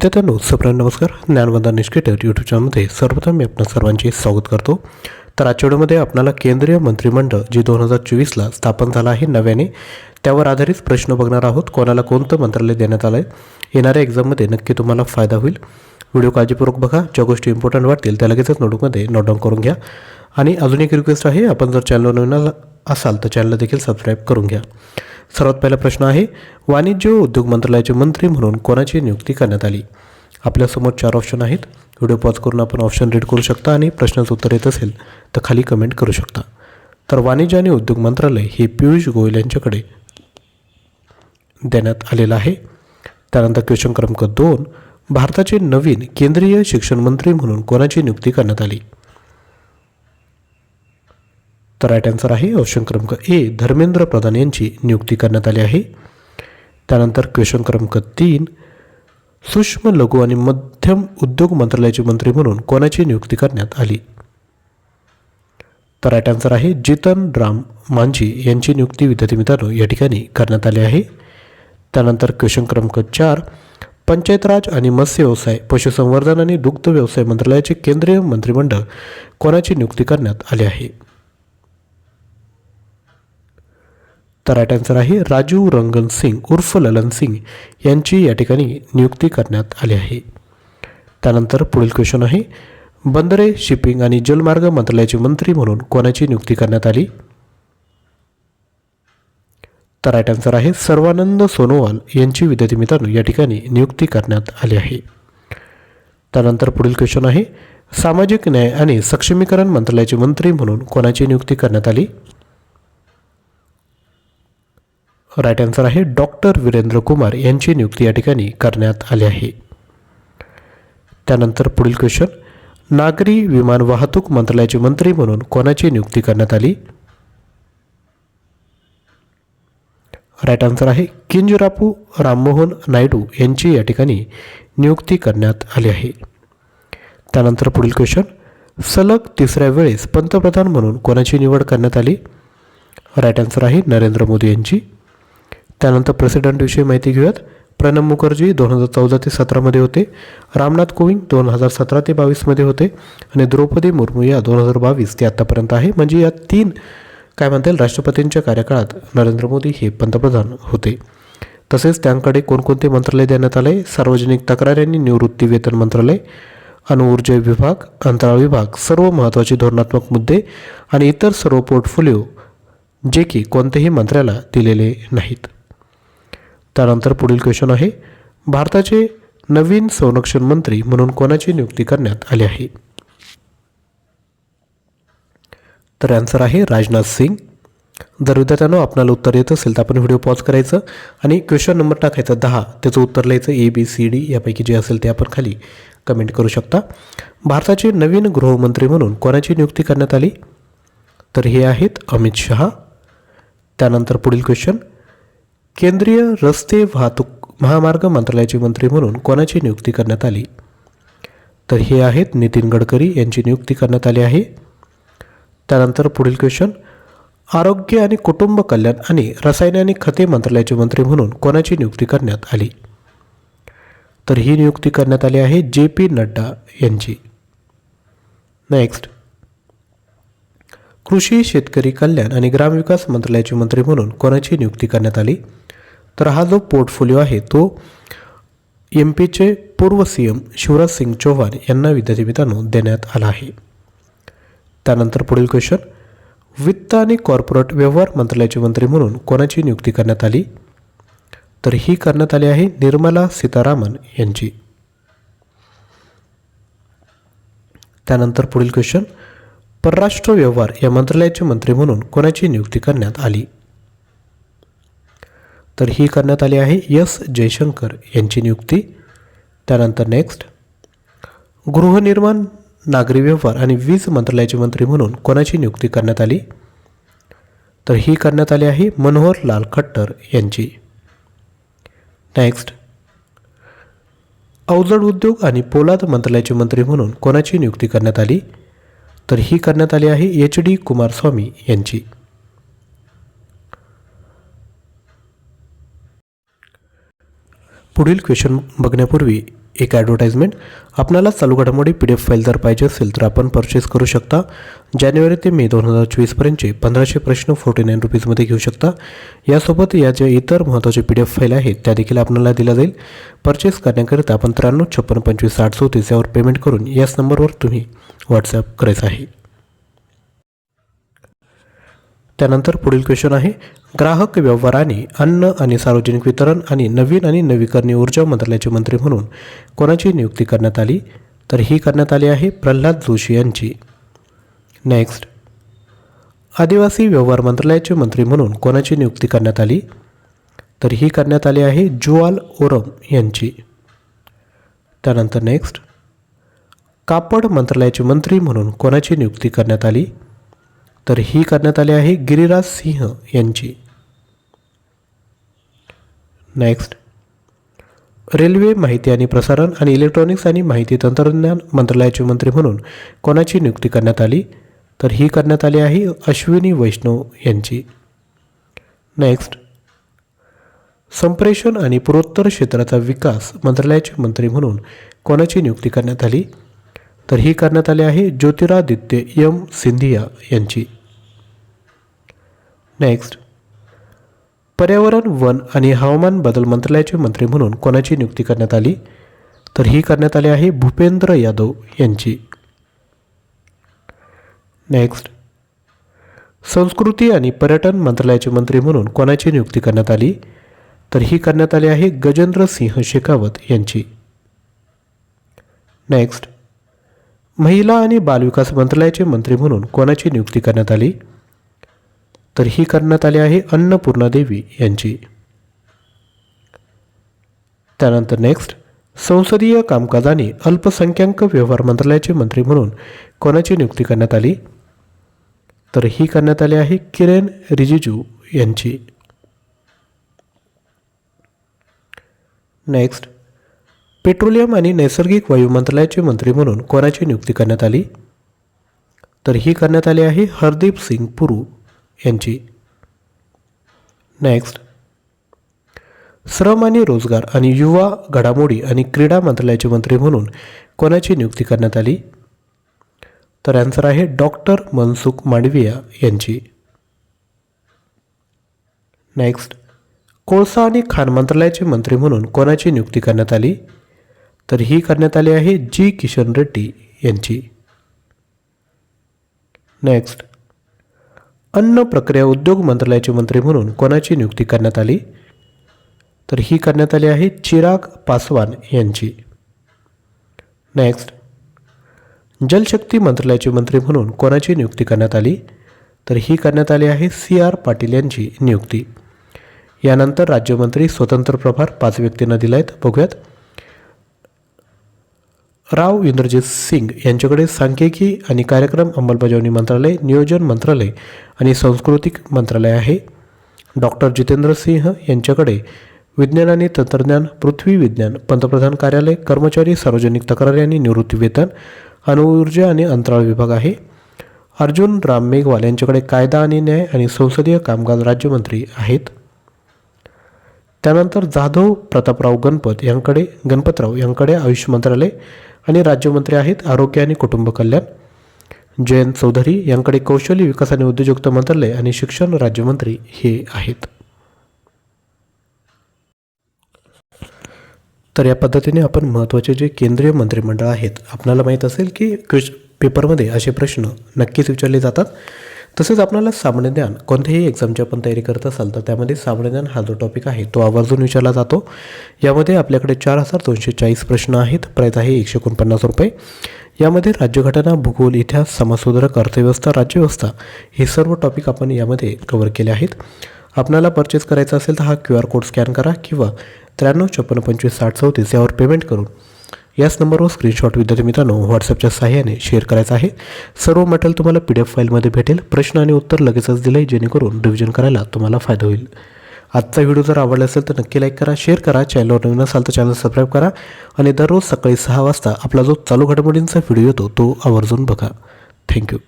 विद्यार्थ्यांनो सप्राम नमस्कार. ज्ञानवंदा निष्केटर यूट्यूब चॅनलमध्ये सर्वप्रथम मी आपणा सर्वांचे स्वागत करतो. तर आजच्या व्हिडिओमध्ये आपल्याला केंद्रीय मंत्रिमंडळ जे दोन हजार चोवीसला स्थापन झालं आहे नव्याने त्यावर आधारित प्रश्न बघणार आहोत. कोणाला कोणतं मंत्रालय देण्यात आलं आहे येणाऱ्या एक्झाममध्ये नक्की तुम्हाला फायदा होईल. व्हिडिओ काळजीपूर्वक बघा ज्या गोष्टी इम्पॉर्टंट वाटतील त्या लगेचच नोटबुकमध्ये नोट डाऊन करून घ्या. आणि अजून एक रिक्वेस्ट आहे आपण जर चॅनल नवीन असाल तर चॅनल देखील सबस्क्राईब करून घ्या. सर्वात पहिला प्रश्न आहे वाणिज्य व उद्योग मंत्रालयाचे मंत्री म्हणून कोणाची नियुक्ती करण्यात आली? आपल्यासमोर चार ऑप्शन आहेत. व्हिडिओ पॉज करून आपण ऑप्शन रीड करू शकता आणि प्रश्नाचं उत्तर येत असेल तर खाली कमेंट करू शकता. तर वाणिज्य आणि उद्योग मंत्रालय हे पियुष गोयल यांच्याकडे देण्यात आलेलं आहे. त्यानंतर क्वेश्चन क्रमांक दोन भारताचे नवीन केंद्रीय शिक्षण मंत्री म्हणून कोणाची नियुक्ती करण्यात आली? तर राईट आन्सर आहे ऑप्शन क्रमांक ए धर्मेंद्र प्रधान यांची नियुक्ती करण्यात आली आहे. त्यानंतर क्वेश्चन क्रमांक तीन सूक्ष्म लघु आणि मध्यम उद्योग मंत्रालयाचे मंत्री म्हणून कोणाची नियुक्ती करण्यात आली? तर राईट आन्सर आहे जितन राम मांझी यांची नियुक्ती विद्यार्थी मित्रांनो या ठिकाणी करण्यात आली आहे. त्यानंतर क्वेश्चन क्रमांक चार पंचायत राज आणि मत्स्य व्यवसाय पशुसंवर्धन आणि दुग्ध व्यवसाय मंत्रालयाचे केंद्रीय मंत्रिमंडळ कोणाची नियुक्ती करण्यात आली आहे? तर राईट आन्सर आहे राजू रंगन सिंग उर्फ ललन सिंग यांची या ठिकाणी नियुक्ती करण्यात आली आहे. त्यानंतर पुढील क्वेश्चन आहे बंदरे शिपिंग आणि जलमार्ग मंत्रालयाचे मंत्री म्हणून कोणाची नियुक्ती करण्यात आली? तर राईट आन्सर आहे सर्वानंद सोनोवाल यांची विद्यार्थी मित्रांनो या ठिकाणी नियुक्ती करण्यात आली आहे. त्यानंतर पुढील क्वेश्चन आहे सामाजिक न्याय आणि सक्षमीकरण मंत्रालयाचे मंत्री म्हणून कोणाची नियुक्ती करण्यात आली? राईट आन्सर आहे डॉक्टर वीरेंद्र कुमार यांची नियुक्ती या ठिकाणी करण्यात आली आहे. त्यानंतर पुढील क्वेश्चन नागरी विमान वाहतूक मंत्रालयाचे मंत्री म्हणून कोणाची नियुक्ती करण्यात आली? राईट आन्सर आहे किंजरापू राममोहन नायडू यांची या ठिकाणी नियुक्ती करण्यात आली आहे. त्यानंतर पुढील क्वेश्चन सलग तिसऱ्या वेळेस पंतप्रधान म्हणून कोणाची निवड करण्यात आली? राईट आन्सर आहे नरेंद्र मोदी यांची. त्यानंतर प्रेसिडेंटविषयी माहिती घेऊयात. प्रणब मुखर्जी दोन हजार चौदा ते सतरामध्ये होते. रामनाथ कोविंद दोन हजार सतरा ते बावीसमध्ये होते. आणि द्रौपदी मुर्मू या दोन हजार बावीस ते आत्तापर्यंत आहे. म्हणजे या तीन काय म्हणता येईल राष्ट्रपतींच्या कार्यकाळात नरेंद्र मोदी हे पंतप्रधान होते. तसेच त्यांकडे कोणकोणते मंत्रालय देण्यात आले? सार्वजनिक तक्रार आणि निवृत्ती वेतन मंत्रालय अणुऊर्जा विभाग अंतराळ विभाग सर्व महत्त्वाचे धोरणात्मक मुद्दे आणि इतर सर्व पोर्टफोलिओ जे की कोणत्याही मंत्र्याला दिलेले नाहीत. त्यानंतर पुढील क्वेश्चन आहे भारताचे नवीन संरक्षण मंत्री म्हणून कोणाची नियुक्ती करण्यात आली आहे? तर आन्सर आहे राजनाथ सिंग. जर विद्यार्थ्यांनो आपल्याला उत्तर येत असेल तर आपण व्हिडिओ पॉज करायचं आणि क्वेश्चन नंबर टाकायचा दहा. त्याचं उत्तर लिहायचं ए बी सी डी यापैकी जे असेल ते आपण खाली कमेंट करू शकता. भारताचे नवीन गृहमंत्री म्हणून कोणाची नियुक्ती करण्यात आली? तर हे आहेत अमित शहा. त्यानंतर पुढील क्वेश्चन केंद्रीय रस्ते वाहतूक महामार्ग मंत्रालयाचे मंत्री म्हणून कोणाची नियुक्ती करण्यात आली? तर हे आहेत नितीन गडकरी यांची नियुक्ती करण्यात आली आहे. त्यानंतर पुढील क्वेश्चन आरोग्य आणि कुटुंब कल्याण आणि रसायने आणि खते मंत्रालयाचे मंत्री म्हणून कोणाची नियुक्ती करण्यात आली? तर ही नियुक्ती करण्यात आली आहे जे पी नड्डा यांची. नेक्स्ट कृषी शेतकरी कल्याण आणि ग्रामविकास मंत्रालयाचे मंत्री म्हणून कोणाची नियुक्ती करण्यात आली? तर हा जो पोर्टफोलिओ आहे तो एम पीचे पूर्व सी एम शिवराज सिंग चौहान यांना विद्यार्थी मित्रांनो देण्यात आला आहे. त्यानंतर पुढील क्वेश्चन वित्त आणि कॉर्पोरेट व्यवहार मंत्रालयाचे मंत्री म्हणून कोणाची नियुक्ती करण्यात आली? तर ही करण्यात आली आहे निर्मला सीतारामन यांची. त्यानंतर पुढील क्वेश्चन परराष्ट्र व्यवहार या मंत्रालयाचे मंत्री म्हणून कोणाची नियुक्ती करण्यात आली? तर ही करण्यात आली आहे एस जयशंकर यांची नियुक्ती. त्यानंतर नेक्स्ट गृहनिर्माण नागरी व्यवहार आणि वीज मंत्रालयाचे मंत्री म्हणून कोणाची नियुक्ती करण्यात आली? तर ही करण्यात आली आहे मनोहर लाल खट्टर यांची. नेक्स्ट अवजड उद्योग आणि पोलाद मंत्रालयाचे मंत्री म्हणून कोणाची नियुक्ती करण्यात आली? तर ही करण्यात आली आहे एच डी कुमारस्वामी यांची. पुढील क्वेश्चन बघण्यापूर्वी एक ॲडव्हर्टाईजमेंट आपल्याला चालू घडामोडी पी डी एफ फाईल जर पाहिजे असेल तर आपण परचेस करू शकता. जानेवारी ते मे दोन हजार चोवीसपर्यंतचे पंधराशे प्रश्न फोर्टी नाईन रुपीजमध्ये घेऊ शकता. यासोबत या ज्या इतर महत्त्वाचे पी डी एफ फाईल आहेत त्या देखील आपल्याला दिल्या जाईल. परचेस करण्याकरिता आपण त्र्याण्णव छप्पन्न पंचवीस साठ चौतीस यावर पेमेंट करून याच नंबरवर तुम्ही व्हॉट्सॲप करायचं आहे. त्यानंतर पुढील क्वेश्चन आहे ग्राहक व्यवहार आणि अन्न आणि सार्वजनिक वितरण आणि नवीन आणि नवीकरणीय ऊर्जा मंत्रालयाचे मंत्री म्हणून कोणाची नियुक्ती करण्यात आली? तर ही करण्यात आली आहे प्रल्हाद जोशी यांची. नेक्स्ट आदिवासी व्यवहार मंत्रालयाचे मंत्री म्हणून कोणाची नियुक्ती करण्यात आली? तर ही करण्यात आली आहे जुआल ओरम यांची. त्यानंतर नेक्स्ट कापड मंत्रालयाचे मंत्री म्हणून कोणाची नियुक्ती करण्यात आली? तर ही करण्यात आली आहे गिरिराज सिंह यांची. नेक्स्ट रेल्वे माहिती आणि प्रसारण आणि इलेक्ट्रॉनिक्स आणि माहिती तंत्रज्ञान मंत्रालयाचे मंत्री म्हणून कोणाची नियुक्ती करण्यात आली? तर ही करण्यात आली आहे अश्विनी वैष्णव यांची. नेक्स्ट संप्रेषण आणि पूर्वोत्तर क्षेत्राचा विकास मंत्रालयाचे मंत्री म्हणून कोणाची नियुक्ती करण्यात आली? तर ही करण्यात आली आहे ज्योतिरादित्य यम सिंधिया यांची. नेक्स्ट पर्यावरण वन आणि हवामान बदल मंत्रालयाचे मंत्री म्हणून कोणाची नियुक्ती करण्यात आली? तर ही करण्यात आली आहे भूपेंद्र यादव यांची. नेक्स्ट संस्कृती आणि पर्यटन मंत्रालयाचे मंत्री म्हणून कोणाची नियुक्ती करण्यात आली? तर ही करण्यात आली आहे गजेंद्र सिंह शेखावत यांची. नेक्स्ट महिला आणि बालविकास मंत्रालयाचे मंत्री म्हणून कोणाची नियुक्ती करण्यात आली? तर ही करण्यात आली आहे अन्नपूर्णा देवी यांची. त्यानंतर नेक्स्ट संसदीय कामकाजाने अल्पसंख्याक व्यवहार मंत्रालयाचे मंत्री म्हणून कोणाची नियुक्ती करण्यात आली? तर ही करण्यात आली आहे किरेन रिजिजू यांची. नेक्स्ट पेट्रोलियम आणि नैसर्गिक वायू मंत्रालयाचे मंत्री म्हणून कोणाची नियुक्ती करण्यात आली? तर ही करण्यात आली आहे हरदीप सिंग पुरू. यांची. नेक्स्ट श्रम आणि रोजगार आणि युवा घडामोडी आणि क्रीडा मंत्रालयाचे मंत्री म्हणून कोणाची नियुक्ती करण्यात आली? तर आन्सर आहे डॉक्टर मनसुख मांडविया यांची. नेक्स्ट कोळसा आणि खाण मंत्रालयाचे मंत्री म्हणून कोणाची नियुक्ती करण्यात आली? तर ही करण्यात आली आहे जी किशन रेड्डी यांची. नेक्स्ट अन्न प्रक्रिया उद्योग मंत्रालयाचे मंत्री म्हणून कोणाची नियुक्ती करण्यात आली? तर ही करण्यात आली आहे चिराग पासवान यांची. नेक्स्ट जलशक्ती मंत्रालयाचे मंत्री म्हणून कोणाची नियुक्ती करण्यात आली? तर ही करण्यात आली आहे सी आर पाटील यांची नियुक्ती. यानंतर राज्यमंत्री स्वतंत्र प्रभार पाच व्यक्तींना दिला आहेत बघूयात. राव इंद्रजित सिंग यांच्याकडे सांख्यिकी आणि कार्यक्रम अंमलबजावणी मंत्रालय नियोजन मंत्रालय आणि सांस्कृतिक मंत्रालय आहे. डॉक्टर जितेंद्र सिंह यांच्याकडे विज्ञान आणि तंत्रज्ञान पृथ्वी विज्ञान पंतप्रधान कार्यालय कर्मचारी सार्वजनिक तक्रारी आणि निवृत्ती वेतन अणुऊर्जा आणि अंतराळ विभाग आहे. अर्जुन राम मेघवाल यांच्याकडे कायदा आणि न्याय आणि संसदीय कामकाज राज्यमंत्री आहेत. त्यानंतर जाधव प्रतापराव गणपत यांकडे गणपतराव यांकडे आयुष मंत्रालय आणि राज्यमंत्री आहेत आरोग्य आणि कुटुंब कल्याण. जयंत चौधरी यांकडे कौशल्य विकास आणि उद्योजकता मंत्रालय आणि शिक्षण राज्यमंत्री हे आहेत. तर या पद्धतीने आपण महत्त्वाचे जे केंद्रीय मंत्रिमंडळ आहेत आपल्याला माहीत असेल की क्विश पेपरमध्ये असे प्रश्न नक्कीच विचारले जातात. तसेच आपल्याला सामान्य ज्ञान कोणत्याही एक्झामची आपण तयारी करत असाल तर त्यामध्ये सामान्य ज्ञान हा जो टॉपिक आहे तो आवर्जून विचारला जातो. यामध्ये आपल्याकडे चार हजार दोनशे चाळीस प्रश्न आहेत. प्राईज आहे एकशे एकोणपन्नास रुपये. यामध्ये राज्यघटना भूगोल इतिहास समाजसुधारक अर्थव्यवस्था राज्यव्यवस्था हे सर्व टॉपिक आपण यामध्ये कव्हर केले आहेत. आपल्याला परचेस करायचा असेल तर हा क्यू आर कोड स्कॅन करा किंवा त्र्याण्णव छप्पन्न पंचवीस साठ चौतीस यावर पेमेंट करून याच नंबरवर स्क्रीनशॉट विद्यार्थी मित्रांनो व्हॉट्सअपच्या सहाय्याने शेअर करायचं आहे. सर्व मटेरियल तुम्हाला पी डी एफ फाईलमध्ये भेटेल. प्रश्न आणि उत्तर लगेचच दिलं आहे जेणेकरून रिव्हिजन करायला तुम्हाला फायदा होईल. आजचा व्हिडिओ जर आवडला असेल तर नक्की लाईक करा शेअर करा. चॅनलवर नवीन असाल तर चॅनल सबस्क्राईब करा. आणि दररोज सकाळी सहा वाजता आपला जो चालू घडामोडींचा व्हिडिओ येतो तो आवर्जून बघा. थँक्यू